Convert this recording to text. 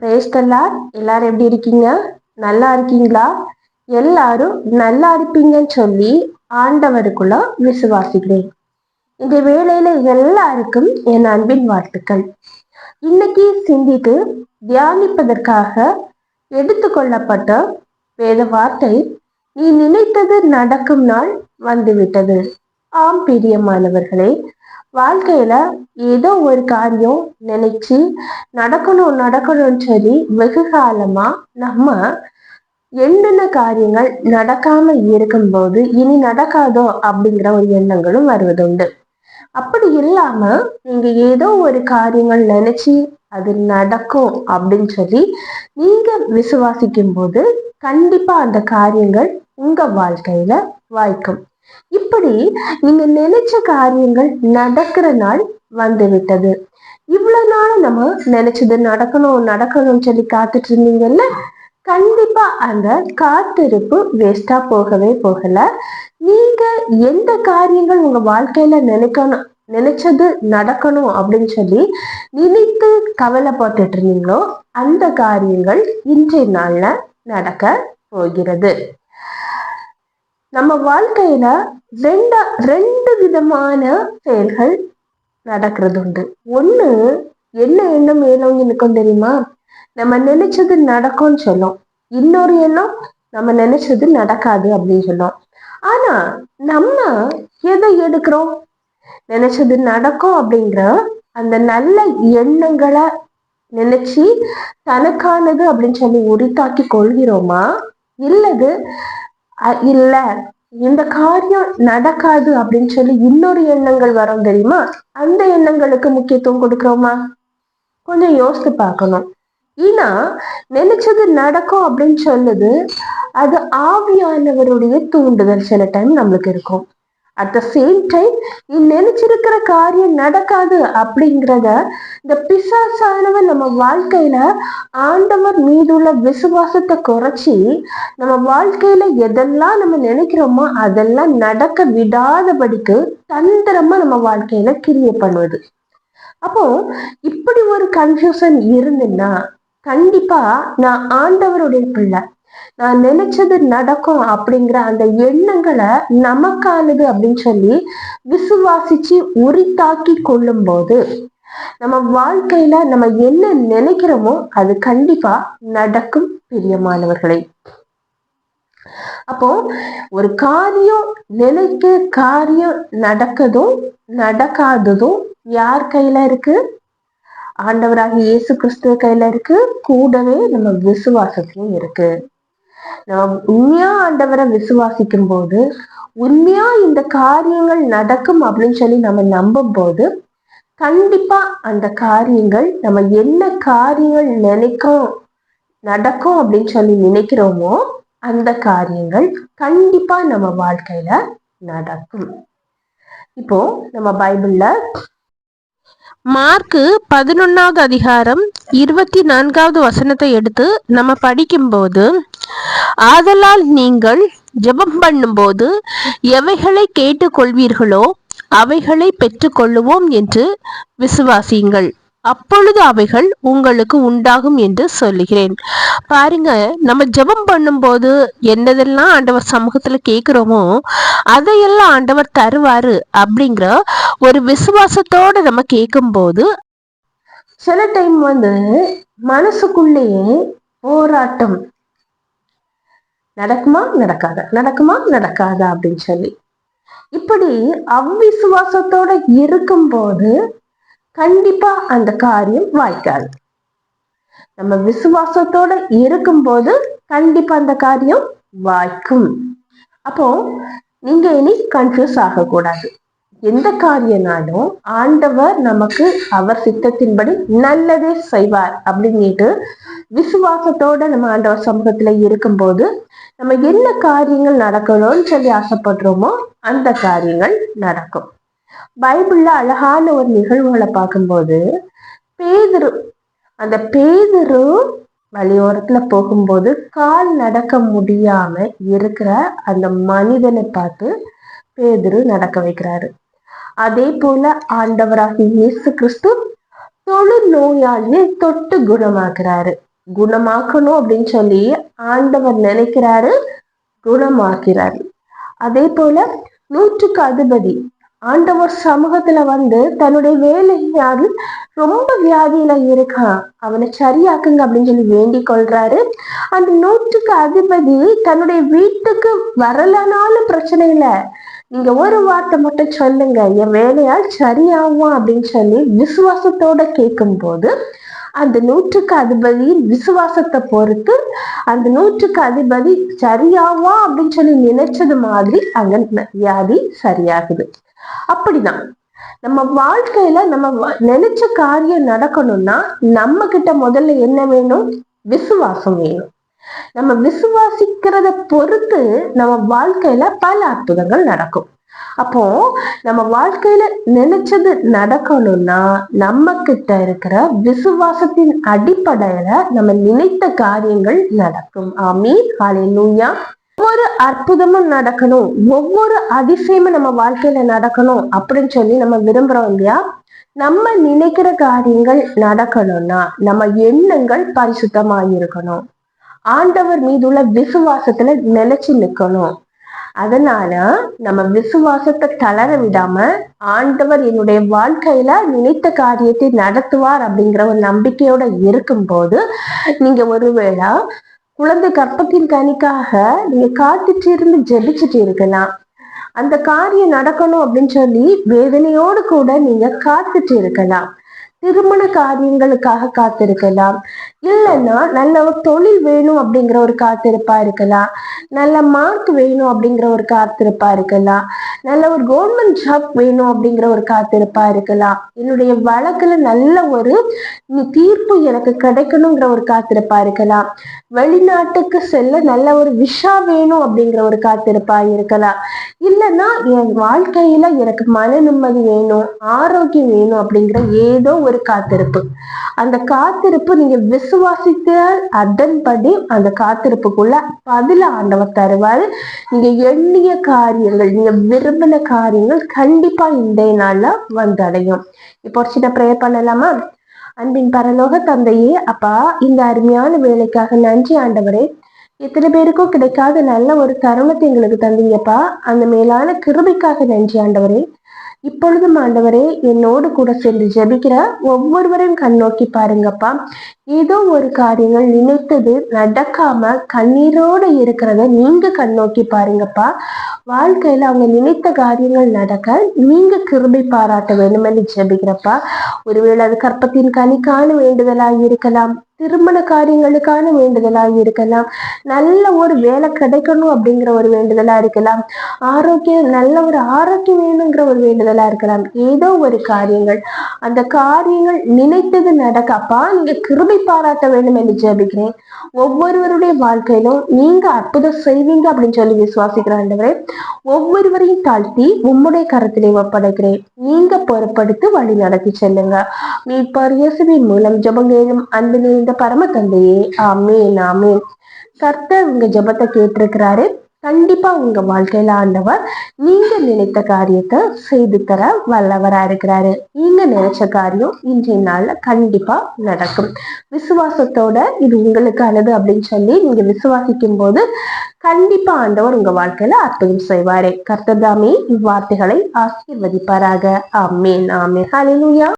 பிரேஸ்தல்லார் எல்லாரும் எப்படி இருக்கீங்க? நல்லா இருக்கீங்களா? எல்லாரும் நல்லா இருப்பீங்கன்னு சொல்லி ஆண்டவருக்குள்ள விசுவாசிக்கிறேன். இந்த வேளையில எல்லாருக்கும் என் அன்பின் வாழ்த்துக்கள். இன்னைக்கு சிந்தித்து தியானிப்பதற்காக எடுத்துக்கொள்ளப்பட்ட வேத வார்த்தை நீ நினைத்தது நடக்கும் நாள் வந்துவிட்டது. ஆம் பிரியமானவர்களே வாழ்க்கையில ஏதோ ஒரு காரியம் நினைச்சு நடக்கணும் நடக்கணும்னு சொல்லி வெகு காலமா நம்ம என்னென்ன காரியங்கள் நடக்காம இருக்கும்போது இனி நடக்காதோ அப்படிங்கிற ஒரு எண்ணங்களும் வருவதுண்டு. அப்படி இல்லாம நீங்க ஏதோ ஒரு காரியங்கள் நினைச்சு அது நடக்கும் அப்படின்னு சொல்லி நீங்க விசுவாசிக்கும் போது கண்டிப்பா அந்த காரியங்கள் உங்க வாழ்க்கையில வாய்க்கும். இப்படி நீங்க நினைச்ச காரியங்கள் நடக்கிற நாள் வந்து விட்டது இவ்வளவு நாள் நம்ம நினைச்சது நடக்கணும் நடக்கணும்னு சொல்லி காத்துட்டு இருந்தீங்கல்ல? கண்டிப்பா அந்த காத்திருப்பு வேஸ்டா போகவே போகல. நீங்க எந்த காரியங்கள் உங்க வாழ்க்கையில நினைக்கணும் நினைச்சது நடக்கணும் அப்படின்னு சொல்லி நினைத்து கவலைப்பட்டுட்டு இருந்தீங்களோ அந்த காரியங்கள் இன்றைய நாள்ல நடக்க போகிறது. நம்ம வாழ்க்கையில ரெண்டா ரெண்டு விதமான செயல்கள் நடக்கிறது உண்டு ஒண்ணு என்ன எண்ணம் மேலோங்கி நிற்கும் தெரியுமா? நம்ம நினைச்சது நடக்கும்னு சொல்லும். இன்னொரு எண்ணம் நம்ம நினைச்சது நடக்காது அப்படின்னு சொல்லும். ஆனா நம்ம எதை எடுக்கிறோம்? நினைச்சது நடக்கும் அப்படிங்கிற அந்த நல்ல எண்ணங்களை நினைச்சு தனக்கானது அப்படின்னு சொல்லி உரித்தாக்கி கொள்கிறோமா? இல்லது இல்ல. இந்த காரியம் நடக்காது அப்படின்னு சொல்லி இன்னொரு எண்ணங்கள் வரும் தெரியுமா? அந்த எண்ணங்களுக்கு முக்கியத்துவம் கொடுக்கிறோமா? கொஞ்சம் யோசித்து பார்க்கணும். ஏன்னா நினைச்சது நடக்கும் அப்படின்னு சொல்லுது அது ஆவியானவருடைய தூண்டுதல் சில டைம் நம்மளுக்கு இருக்கும். அட் த சேம் டைம் நீ நினைச்சிருக்கிற காரியம் நடக்காது அப்படிங்கிறத இந்த பிசாசானவன் நம்ம வாழ்க்கையில ஆண்டவர் மீதுள்ள விசுவாசத்தை குறைச்சி நம்ம வாழ்க்கையில எதெல்லாம் நம்ம நினைக்கிறோமோ அதெல்லாம் நடக்க விடாதபடிக்கு தந்திரமா நம்ம வாழ்க்கையில கிரிய பண்ணுவது அப்போ இப்படி ஒரு கன்ஃபியூசன் இருந்துன்னா கண்டிப்பா நான் ஆண்டவருடைய பிள்ளை. நான் நினைச்சது நடக்கும் அப்படிங்கிற அந்த எண்ணங்களை நமக்கானது அப்படின்னு சொல்லி விசுவாசிச்சு உரித்தாக்கி கொள்ளும் போது நம்ம வாழ்க்கையில நம்ம என்ன நினைக்கிறோமோ அது கண்டிப்பா நடக்கும் பிரியமானவர்களை. அப்போ ஒரு காரியம் நினைக்க காரியம் நடக்கதும் நடக்காததும் யார் கையில இருக்கு? ஆண்டவராக இயேசு கிறிஸ்துவ கையில இருக்கு. கூடவே நம்ம விசுவாசத்தையும் இருக்கு. நம்ம உண்மையா ஆண்டவரை விசுவாசிக்கும் போது உண்மையா இந்த காரியங்கள் நடக்கும் அப்படின்னு சொல்லி நம்ம நம்பும் போது கண்டிப்பா அந்த காரியங்கள் நம்ம என்ன காரியங்கள் நினைக்கும் நடக்கும் அப்படின்னு சொல்லி நினைக்கிறோமோ அந்த காரியங்கள் கண்டிப்பா நம்ம வாழ்க்கையில நடக்கும். இப்போ நம்ம பைபிள்ல மார்க்கு பதினொன்னாவது அதிகாரம் இருபத்தி நான்காவது வசனத்தை எடுத்து நம்ம படிக்கும்போது ஆதலால் நீங்கள் ஜெபம் பண்ணும்போது எவைகளை கேட்டுக்கொள்வீர்களோ அவைகளை பெற்றுக்கொள்ளுவோம் என்று விசுவாசியுங்கள். அப்பொழுது அவைகள் உங்களுக்கு உண்டாகும் என்று சொல்லுகிறேன். பாருங்க நம்ம ஜெபம் பண்ணும்போது என்னதெல்லாம் ஆண்டவர் சமூகத்துல கேட்குறோமோ அதையெல்லாம் ஆண்டவர் தருவாரு அப்படிங்கிற ஒரு விசுவாசத்தோட நம்ம கேட்கும்போது சில டைம் வந்து மனசுக்குள்ளேயே போராட்டம் நடக்குமா நடக்காத நடக்குமா நடக்காதா அப்படின்னு சொல்லி. இப்படி அவ்விசுவாசத்தோட இருக்கும்போது கண்டிப்பா அந்த காரியம் வாய்க்காது. நம்ம விசுவாசத்தோட இருக்கும்போது கண்டிப்பா அந்த காரியம் வாய்க்கும். அப்போ நீங்க இனி கன்ஃபியூஸ் ஆகக்கூடாது. எந்த காரியனாலும் ஆண்டவர் நமக்கு அவர் சித்தத்தின்படி நல்லதே செய்வார் அப்படின்ட்டு விசுவாசத்தோட நம்ம ஆண்டவர் சமூகத்துல இருக்கும்போது நம்ம என்ன காரியங்கள் நடக்கணும்னு சொல்லி ஆசைப்படுறோமோ அந்த காரியங்கள் நடக்கும். பைபிள்ல அழகான ஒரு நிகழ்வுகளை பார்க்கும்போது பேதுரு அந்த பேதுரு வழியோரத்துல போகும்போது கால் நடக்க முடியாம இருக்கிற அந்த மனிதனை பார்த்து பேதுரு நடக்க வைக்கிறாரு. அதே போல ஆண்டவராக இயேசு கிறிஸ்து தொழு நோயாளியை தொட்டு குணமாக்குறாரு. குணமாக்கணும் அப்படின்னு சொல்லி ஆண்டவர் நினைக்கிறாரு குணமாக்கிறாரு. அதே போல நூற்றுக்கு அதிபதி ஆண்டவர் சமூகத்துல வந்து தன்னுடைய வேலையால் ரொம்ப வியாதியில இருக்கான். அவனை சரியாக்குங்க அப்படின்னு சொல்லி வேண்டிக் கொள்றாரு. அந்த நூற்றுக்கு அதிபதி தன்னுடைய வீட்டுக்கு வரலனாலும் பிரச்சனை இல்லை. நீங்க ஒரு வார்த்தை மட்டும் சொல்லுங்க. என் வேலையால் சரியாகும் அப்படின்னு சொல்லி விசுவாசத்தோட கேட்கும் போது அந்த நூற்றுக்கு அதிபதியின் விசுவாசத்தை பொறுத்து அந்த நூற்றுக்கு அதிபதி சரியாவா அப்படின்னு சொல்லி நினைச்சது மாதிரி அங்க வியாதி சரியாகுது. அப்படிதான். நம்ம வாழ்க்கையில நம்ம நினைச்ச காரியம் நடக்கணும்னா நம்ம கிட்ட முதல்ல என்ன வேணும்? விசுவாசம் வேணும். நம்ம விசுவாசிக்கிறத பொறுத்து நம்ம வாழ்க்கையில பல அற்புதங்கள் நடக்கும். அப்போ நம்ம வாழ்க்கையில நினைச்சது நடக்கணும்னா நம்ம கிட்ட இருக்கிற விசுவாசத்தின் அடிப்படையில நம்ம நினைத்த காரியங்கள் நடக்கும். ஆமீ ஹalleluya. ஒவ்வொரு அற்புதமும் நடக்கணும். ஒவ்வொரு அதிசயமும் நம்ம வாழ்க்கையில நடக்கணும் அப்படின்னு சொல்லி நம்ம விரும்புறோம் இல்லையா? நம்ம நினைக்கிற காரியங்கள் நடக்கணும்னா நம்ம எண்ணங்கள் பரிசுத்தமாயிருக்கணும் ஆண்டவர் மீதுள்ள விசுவாசத்துல நிலைச்சு நிக்கணும். அதனால நம்ம விசுவாசத்தை தளர விடாம ஆண்டவர் என்னுடைய வாழ்க்கையில நினைத்த காரியத்தை நடத்துவார் அப்படிங்கிற ஒரு நம்பிக்கையோட இருக்கும்போது நீங்க ஒருவேளை குழந்தை கற்பத்தின் கனிக்காக நீங்க காத்துட்டு இருந்து ஜெபிச்சுட்டு இருக்கலாம் அந்த காரியம் நடக்கணும் அப்படின்னு சொல்லி வேதனையோடு கூட நீங்க காத்துட்டு இருக்கலாம் திருமண காரியங்களுக்காக காத்திருக்கலாம். இல்லைன்னா நல்ல ஒரு தொழில் வேணும் அப்படிங்கிற ஒரு காத்திருப்பா இருக்கலாம். நல்ல மார்க் வேணும் அப்படிங்கிற ஒரு காத்திருப்பா இருக்கலாம். நல்ல ஒரு கவர்மெண்ட் ஜாப் வேணும் அப்படிங்கிற ஒரு காத்திருப்பா இருக்கலாம். என்னுடைய வழக்குல நல்ல ஒரு நீ தீர்ப்பு எனக்கு கிடைக்கணுங்கிற ஒரு காத்திருப்பா இருக்கலாம். வெளிநாட்டுக்கு செல்ல நல்ல ஒரு விஷா வேணும் அப்படிங்கிற ஒரு காத்திருப்பா இருக்கலாம். இல்லைன்னா என் வாழ்க்கையில எனக்கு மன நிம்மதி வேணும் ஆரோக்கியம் வேணும் அப்படிங்கிற ஏதோ ஒரு காத்திருப்பு. அந்த காத்திருப்பு நீங்க விசுவாசித்தால் அதன்படி அந்த காத்திருப்புக்குள்ள பதில ஆண்டவர் தருவாரு. நீங்க எண்ணிய காரியங்கள் நீங்க விரும்பின காரியங்கள் கண்டிப்பா இந்த நாள்ல வந்தடையும் இப்போ ஒரு சின்ன ப்ரேயர் பண்ணலாமா? அன்பின் பரலோக தந்தையே அப்பா இந்த அருமையான வேலைக்காக நன்றி ஆண்டவரே. எத்தனை பேருக்கும் கிடைக்காத நல்ல ஒரு தருணத்தை எங்களுக்கு தந்தீங்கப்பா. அந்த மேலான கிருபிக்காக நன்றி ஆண்டவரே. இப்பொழுதும் ஆண்டவரே என்னோடு கூட சென்று ஜபிக்கிற ஒவ்வொருவரையும் கண் நோக்கி பாருங்கப்பா. ஏதோ ஒரு காரியங்கள் நினைத்தது நடக்காம கண்ணீரோட இருக்கிறத நீங்க கண் நோக்கி பாருங்கப்பா. வாழ்க்கையில அவங்க நினைத்த காரியங்கள் நடக்க நீங்க கிருபை பாராட்ட வேண்டும் என்று ஜபிக்கிறப்பா. ஒருவேளை அது கற்பத்தின் கனிக்கான வேண்டுதலாக இருக்கலாம். திருமண காரியங்களுக்கான வேண்டுதலாக இருக்கலாம். நல்ல ஒரு வேலை கிடைக்கணும் அப்படிங்கிற ஒரு வேண்டுதலா இருக்கலாம். ஆரோக்கியம் நல்ல ஒரு ஆரோக்கியம் வேணுங்கிற ஒரு வேண்டுதலா இருக்கலாம். ஏதோ ஒரு காரியங்கள். அந்த காரியங்கள் நினைத்தது நடக்கப்பா நீங்க கிருபை பாராட்ட வேண்டும் என்று ஜெபிக்கிறேன். ஒவ்வொருவருடைய வாழ்க்கையிலும் நீங்க அற்புதம் செய்வீங்க அப்படின்னு சொல்லி விசுவாசிக்கிறாண்டவரே ஒவ்வொருவரையும் தாழ்த்தி உம்முடைய கரத்திலே ஒப்படைக்கிறேன். நீங்க பொறுப்படுத்தி வழி நடத்தி செல்லுங்க. மீட்பார் இயேசுவின் மூலம் ஜபங்கேழும் அன்பு நிறைந்த பரம தந்தையே ஆமேன் ஆமேன். கர்த்தர் உங்க ஜபத்தை கேட்டிருக்கிறாரு. கண்டிப்பா உங்க வாழ்க்கையில ஆண்டவர் நீங்க நினைத்த காரியத்தை செய்து தர வல்லவரா இருக்கிறாரு. நீங்க நினைச்ச காரியம் இன்றைய நாள்ல கண்டிப்பா நடக்கும். விசுவாசத்தோட இது உங்களுக்கானது அப்படின்னு சொல்லி நீங்க விசுவாசிக்கும் போது கண்டிப்பா ஆண்டவர் உங்க வாழ்க்கையில அற்புதம் செய்வாரே. கர்த்ததாமே இவ்வார்த்தைகளை ஆசீர்வதிப்பாராக. ஆமேன் ஆமேன். ஹalleluya.